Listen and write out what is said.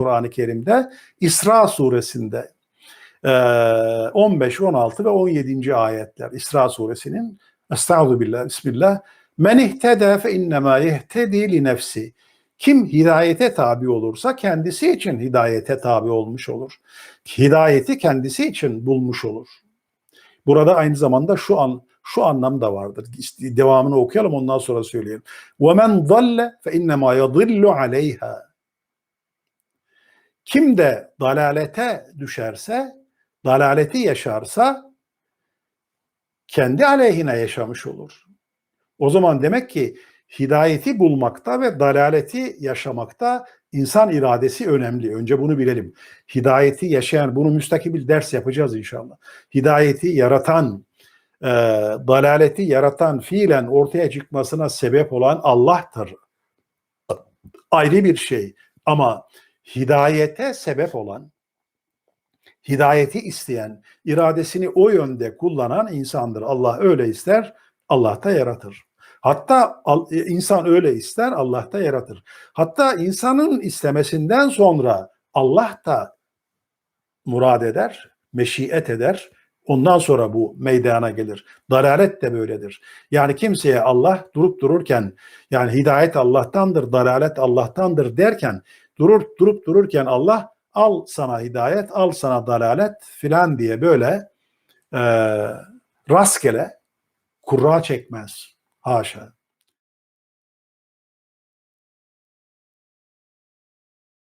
Kur'an-ı Kerim'de İsra suresinde e, 15, 16 ve 17. ayetler İsra suresinin Estağfurullah, billah, bismillah. Men ihtede fe innema ihtedi li nefsi. Kim hidayete tabi olursa kendisi için hidayete tabi olmuş olur. Hidayeti kendisi için bulmuş olur. Burada aynı zamanda şu an şu anlam da vardır. Devamını okuyalım ondan sonra söyleyelim. Ve men dalle fe innema yadillu aleyha. Kim de dalalete düşerse, dalaleti yaşarsa kendi aleyhine yaşamış olur. O zaman demek ki hidayeti bulmakta ve dalaleti yaşamakta insan iradesi önemli. Önce bunu bilelim. Hidayeti yaşayan, bunu müstakil ders yapacağız inşallah. Hidayeti yaratan, e, dalaleti yaratan fiilen ortaya çıkmasına sebep olan Allah'tır. Ayrı bir şey. Ama hidayete sebep olan, hidayeti isteyen, iradesini o yönde kullanan insandır. Allah öyle ister, Allah da yaratır. Hatta e, insan öyle ister, Allah da yaratır. Hatta insanın istemesinden sonra Allah da murad eder, meşiyet eder. Ondan sonra bu meydana gelir. Dalalet de böyledir. Yani kimseye Allah durup dururken yani hidayet Allah'tandır, dalalet Allah'tandır derken durur durup dururken Allah al sana hidayet, al sana dalalet filan diye böyle e, rastgele kurra çekmez. Haşa.